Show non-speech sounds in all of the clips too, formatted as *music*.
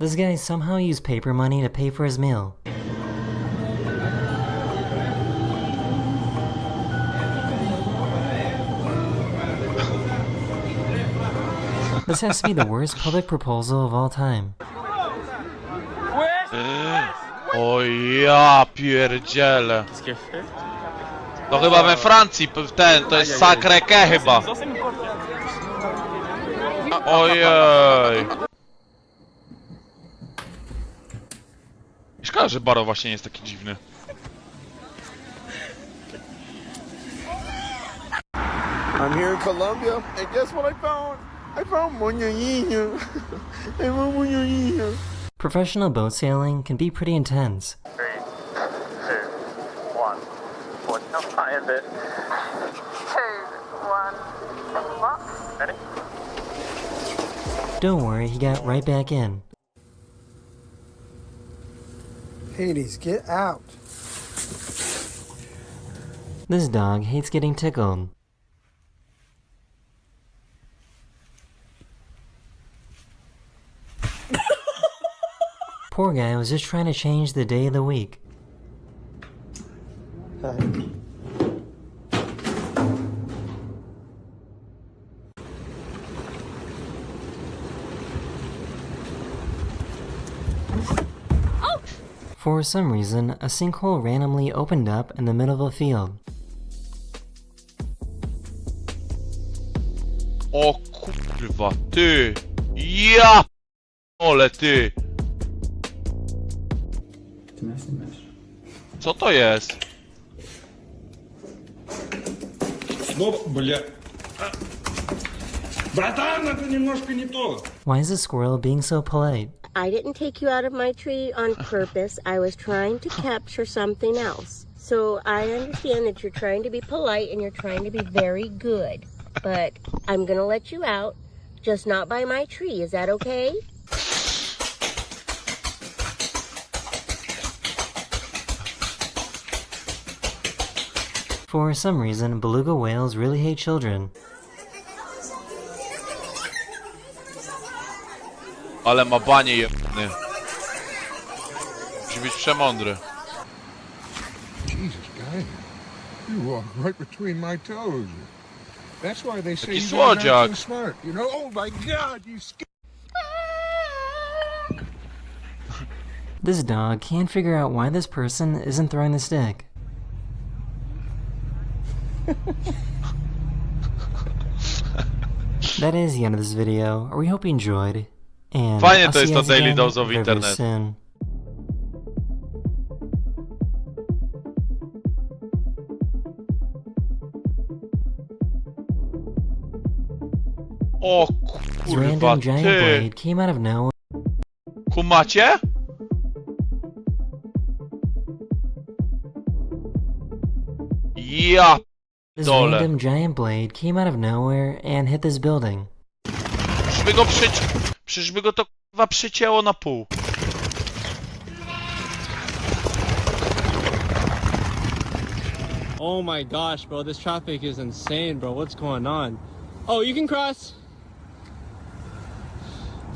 This guy somehow used paper money to pay for his meal. This has to be the worst public proposal of all time. O ja pierdzielę. No chyba we Francji p- ten, to jest Sacré-Cœur chyba. Ojej. Szkoda, że Baro właśnie nie jest taki dziwny. I'm here in Colombia, and guess what I found? I found moñoñinho. *laughs* I found moñoñinho. Professional boat sailing can be pretty intense. Three, two, one. Foot. No, find it. Two, one. What? Ready? Don't worry, he got right back in. Hades, get out. This dog hates getting tickled. *laughs* Poor guy was just trying to change the day of the week. For some reason, a sinkhole randomly opened up in the middle of a field. O kurwa, ty! Ja! Ole ty! Co to jest? Ну, бля. А. Братан, это немножко не то. Why is the squirrel being so polite? I didn't take you out of my tree on purpose. I was trying to capture something else. So I understand that you're trying to be polite and you're trying to be very good. But I'm going to let you out, just not by my tree. Is that okay? For some reason, beluga whales really hate children. Ale ma banie jebny. Musi być przemądry. Jesus, guy. You walk right between my toes. That's why they say Taki you are not słodziak. so smart. You know? Oh my God, you scared. This dog can't figure out why this person isn't throwing the stick. *laughs* that is the end of this video. We hope you enjoyed. And Fajnie I'll to see jest you to guys Daily again Dose of very, Internet. soon. O This kurwa, random giant ty! blade came out of nowhere. Kumacie? Ja! This Dole. random giant blade came out of nowhere and hit this building. Przecież go przyci... Przecież by go to kurwa przycięło na pół. Oh my gosh, bro, this traffic is insane, bro. What's going on? Oh, you can cross.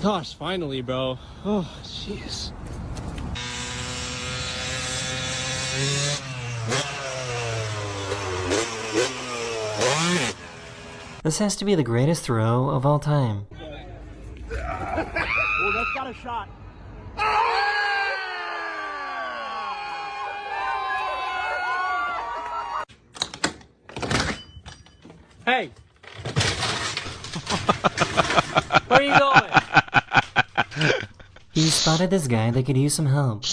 Gosh, finally, bro. Oh, jeez. This has to be the greatest throw of all time. Hey! *laughs* Where are you going? He spotted this guy that could use some help.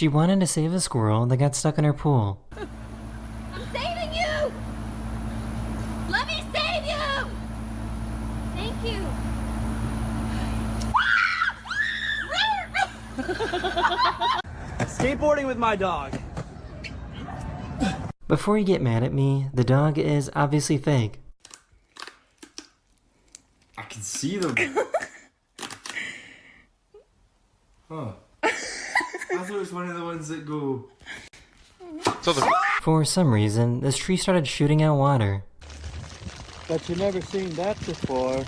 She wanted to save a squirrel that got stuck in her pool. I'm saving you! Let me save you! Thank you. Skateboarding with my dog. Before you get mad at me, the dog is obviously fake. I can see them. oh. *laughs* I thought it was one of the ones that go. Co to? For some reason, this tree started shooting out water. But you never seen that before.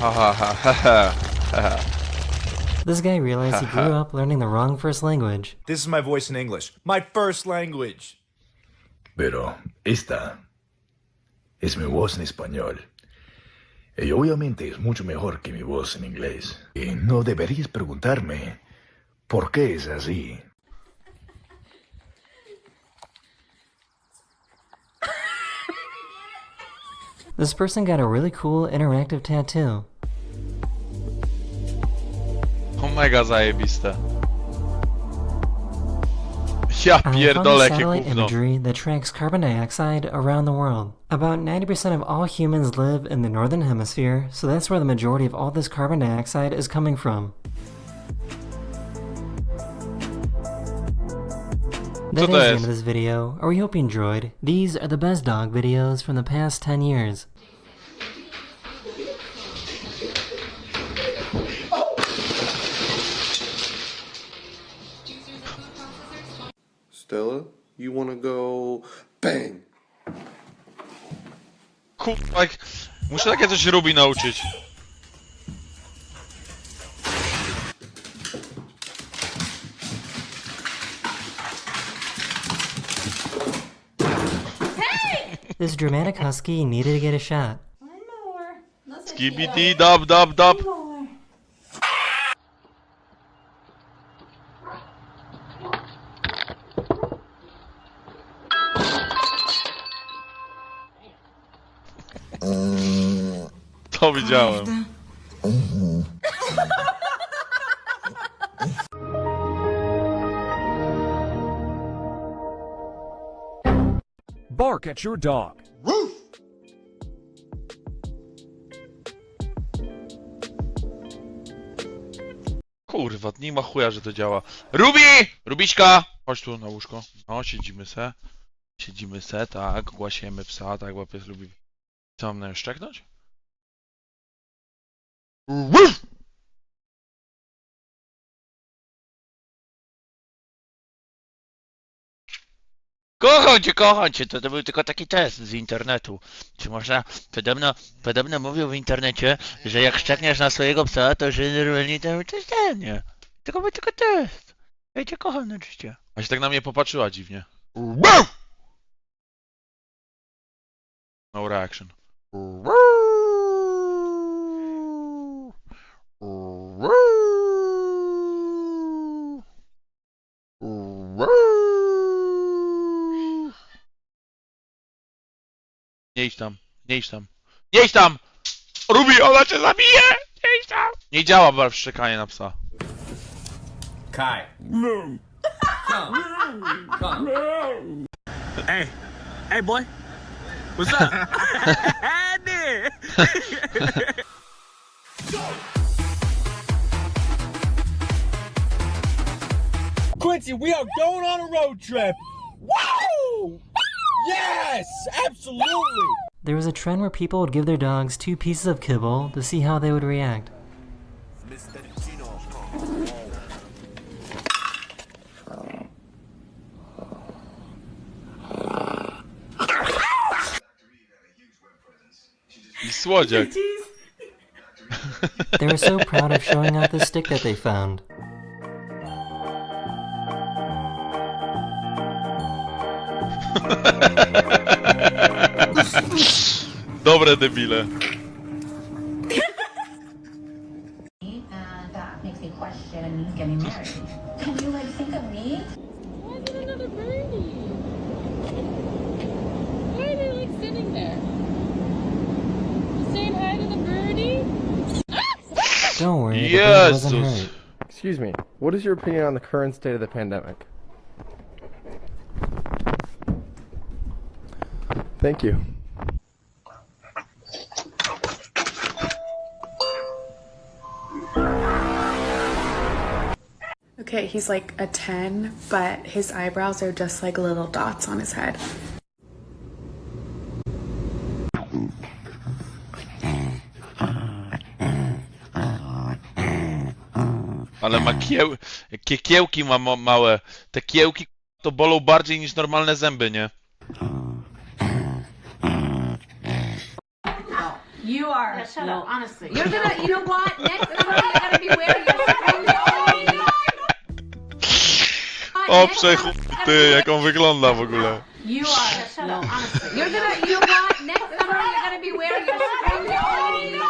Ha ha ha ha ha. This guy realized he grew up learning the wrong first language. This is my voice in English. My first language. Pero esta es mi voz en español. Y obviamente es mucho mejor que mi voz en inglés. Y no deberías preguntarme por qué es así. This person got a really cool interactive tattoo. O mega zajebiste. Ja I found pierdolę jakie satellite gówno. imagery that tracks carbon dioxide around the world. About 90% of all humans live in the northern hemisphere, so that's where the majority of all this carbon dioxide is coming from. That is the end of this video. I hope you enjoyed. These are the best dog videos from the past 10 years. Kurwa, jak... Muszę takie coś Rubi nauczyć. This dramatic husky needed to get a shot. Skibidi dub dub dub. To widziałem. Bark at your dog. Kurwa, nie ma chuja, że to działa. Rubi! Rubiśka! Chodź tu na łóżko. No, siedzimy se. Siedzimy se, tak. Głasiemy psa, tak, bo pies lubi. Co mam na nią szczeknąć? Wuf! Kocham cię, kocham cię, to, to był tylko taki test z internetu. Czy można, podobno, podobno mówił w internecie, że jak szczekniesz na swojego psa, to że normalnie to coś ten, nie. Tylko był tylko test. Ja cię kocham na życie. A się tak na mnie popatrzyła dziwnie. No reaction. Nie idź tam, nie idź tam. Nie idź tam! Rubi, ona cię zabije! Nie idź tam! Nie działa bar szczekanie na psa. Kai. Hey, hey, boy. What's up? Quincy, we are going on a road trip. Woo! Yes, absolutely. There was a trend where people would give their dogs two pieces of kibble to see how they would react. I słodziak. *laughs* They were so proud of showing off the stick that they found. *laughs* Dobre debile. And that makes me question getting married. Can you like think of me? Why is it another birdie? Why are they like sitting there? Saying hi to the birdie? Don't worry, the bird wasn't Jesus. hurt. Excuse me, what is your opinion on the current state of the pandemic? Thank you. Okay, he's like a 10, but his eyebrows are just like little dots on his head. Ale ma kieł, kiełki ma ma małe. Te kiełki to bolą bardziej niż normalne zęby, nie? You are. no, honestly. You're gonna, you know what? Next summer you're gonna be wearing your spring *laughs* O, przechuj, ty, jak on wygląda w ogóle. You are. No, honestly. You're gonna, you know what? Next summer you're gonna be wearing your spring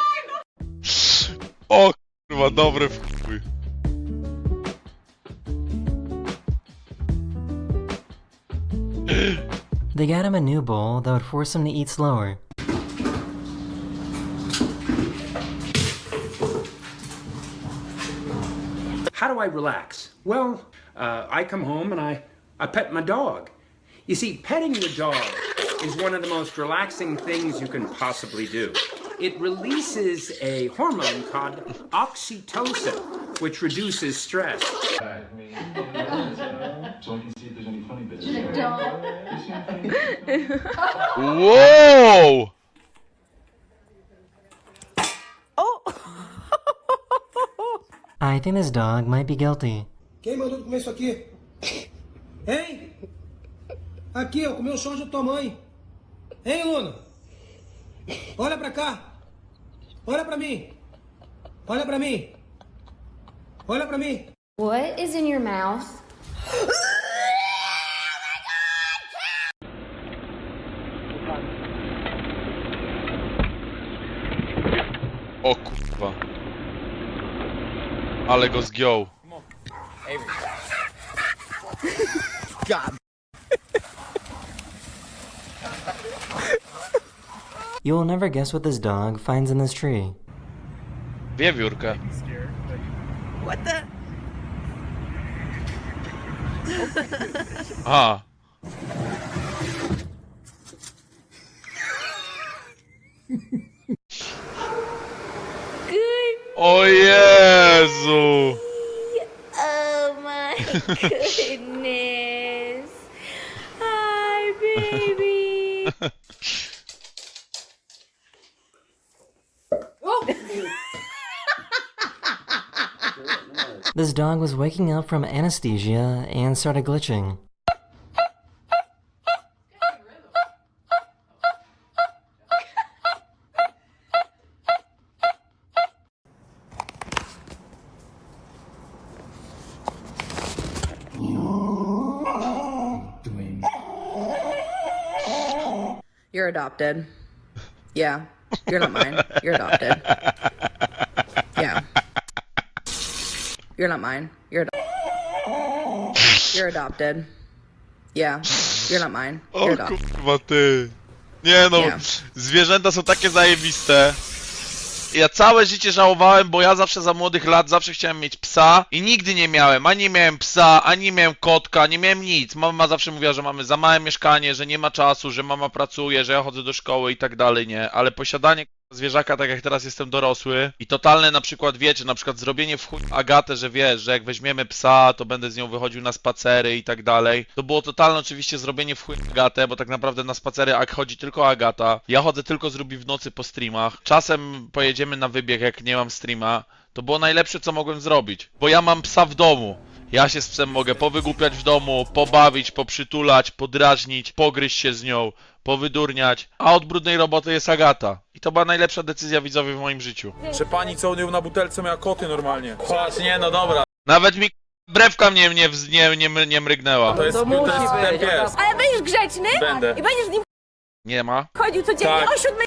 O, kurwa, dobry w chuj. They got him a new bowl that would force him to eat slower. How do I relax? Well, uh, I come home and I, I pet my dog. You see, petting your dog is one of the most relaxing things you can possibly do. It releases a hormone called oxytocin, which reduces stress. *laughs* Wow! I think this dog might be guilty. Quem mandou comer isso aqui? Hein? Aqui, ó, comeu o sonho da tua mãe. Hein, Luna? Olha pra cá. Olha pra mim. Olha pra mim. Olha pra mim. What is in your mouth? O kurwa. Ale go zgiął. God. You will never guess what this dog finds in this tree. Wiewiórkę. What the? A. Good. O Jezu! Oh my *laughs* goodness. Hi, baby. This dog was waking up from anesthesia and started glitching. Adopted. Yeah. You're not mine. You're adopted. Yeah. You're not mine. You're You're adopted. Yeah. You're not mine. O You're adopted. kurwa ty. Nie no, Nie. zwierzęta są takie zajebiste. Ja całe życie żałowałem, bo ja zawsze za młodych lat zawsze chciałem mieć psa i nigdy nie miałem. Ani nie miałem psa, ani miałem kotka, nie miałem nic. Mama zawsze mówiła, że mamy za małe mieszkanie, że nie ma czasu, że mama pracuje, że ja chodzę do szkoły i tak dalej, nie. Ale posiadanie zwierzaka, tak jak teraz jestem dorosły i totalne na przykład, wiecie, na przykład zrobienie w chuj Agatę, że wiesz, że jak weźmiemy psa, to będę z nią wychodził na spacery i tak dalej. To było totalne oczywiście zrobienie w chuj Agatę, bo tak naprawdę na spacery jak chodzi tylko Agata. Ja chodzę tylko z Ruby w nocy po streamach. Czasem pojedziemy na wybieg, jak nie mam streama. To było najlepsze, co mogłem zrobić, bo ja mam psa w domu. Ja się z psem mogę powygłupiać w domu, pobawić, poprzytulać, podrażnić, pogryźć się z nią, powydurniać, a od brudnej roboty jest Agata. I to była najlepsza decyzja widzowie w moim życiu. Że pani co ją na butelce miała koty normalnie. Patrz, nie no dobra. Nawet mi brewka mnie nie, wz- nie, nie, mry- nie mrygnęła. To jest, to jest ten pies. Ale będziesz grzeczny Będę. i będziesz z nim Nie ma? chodził codziennie Tak. o siódmej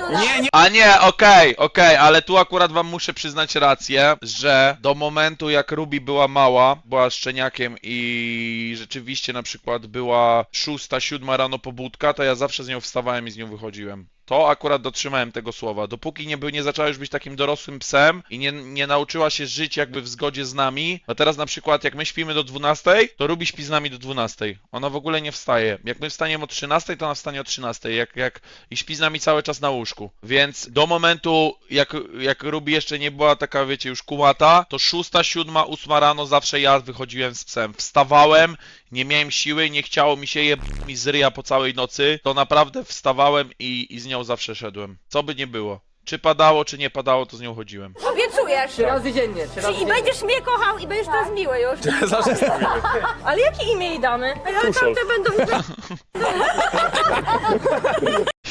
rano. na- A nie, okej, okej, ale tu akurat wam muszę przyznać rację, że do momentu jak Ruby była mała, była szczeniakiem i rzeczywiście na przykład była szósta, siódma rano pobudka, to ja zawsze z nią wstawałem i z nią wychodziłem. To akurat dotrzymałem tego słowa. Dopóki nie, nie zaczęła już być takim dorosłym psem i nie, nie nauczyła się żyć jakby w zgodzie z nami, a teraz na przykład jak my śpimy do 12, to Ruby śpi z nami do 12. Ona w ogóle nie wstaje. Jak my wstaniemy o 13, to ona wstanie o 13. Jak, jak, I śpi z nami cały czas na łóżku. Więc do momentu, jak, jak Ruby jeszcze nie była taka, wiecie, już kumata, to 6, 7, 8 rano zawsze ja wychodziłem z psem. Wstawałem, nie miałem siły, nie chciało mi się je mi z ryja po całej nocy, to naprawdę wstawałem i, i z nią zawsze szedłem. Co by nie było. Czy padało, czy nie padało, to z nią chodziłem. Obiecuję, czujesz? Trzy razy dziennie, trzy razy I będziesz mnie kochał i będziesz teraz miły już. Zawsze. *laughs* Ale jakie imię jej damy? Ale tamte będą... *laughs*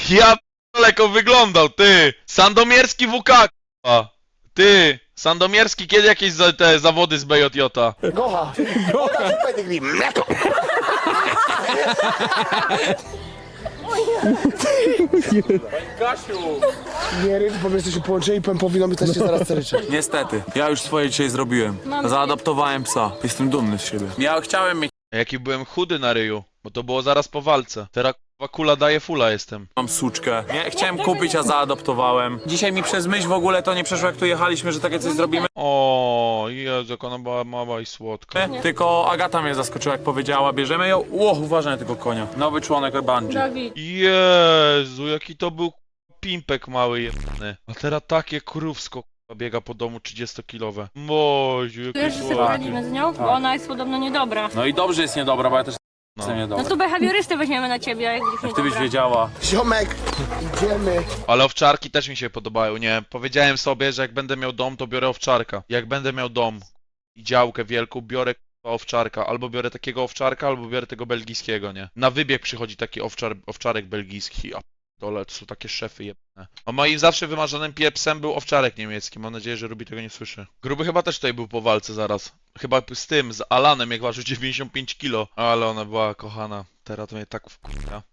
Ja daleko wyglądał, ty! Sandomierski WK, k***a. Ty! Sandomierski, kiedy jakieś za, te zawody z BJJ? Gocha. Gocha. Mleko. Kasiu! Nie rycz, bo my jesteśmy połączeni, powinno mi też się zaraz ceryczeć. Niestety, ja już swoje dzisiaj zrobiłem. Zaadoptowałem psa. Jestem dumny z siebie. Ja chciałem mieć Jaki byłem chudy na ryju, bo to było zaraz po walce. Teraz kula daje fula jestem. Mam suczkę. Nie, chciałem kupić, a zaadoptowałem. Dzisiaj mi przez myśl w ogóle to nie przeszło, jak tu jechaliśmy, że takie coś zrobimy. O, Jezu, jak ona była mała i słodka. Tylko Agata mnie zaskoczyła, jak powiedziała, bierzemy ją. Ło, uważaj na tego konia. Nowy członek bungee. Dawid. Jezu, jaki to był pimpek mały jebany. A teraz takie krówsko k***a, biega po domu 30-kilowe. Moziu, Wiesz, jaki że sobie słodki. poradzimy z nią? Bo ona jest podobno niedobra. No i dobrze jest niedobra, bo ja też No. No to behawiorystę weźmiemy na ciebie, jak Jak ty byś wiedziała. Ziomek, idziemy. Ale owczarki też mi się podobają, nie? Powiedziałem sobie, że jak będę miał dom, to biorę owczarka. Jak będę miał dom i działkę wielką, biorę k***a, owczarka. Albo biorę takiego owczarka, albo biorę tego belgijskiego, nie? Na wybieg przychodzi taki owczar, owczarek belgijski, a dole to są takie szefy jebane. A moim zawsze wymarzonym pie- psem był owczarek niemiecki. Mam nadzieję, że Ruby tego nie słyszy. Gruby chyba też tutaj był po walce zaraz. Chyba z tym, z Alanem, jak ważył 95 kilo. Ale ona była kochana. Teraz to mnie tak wkurza.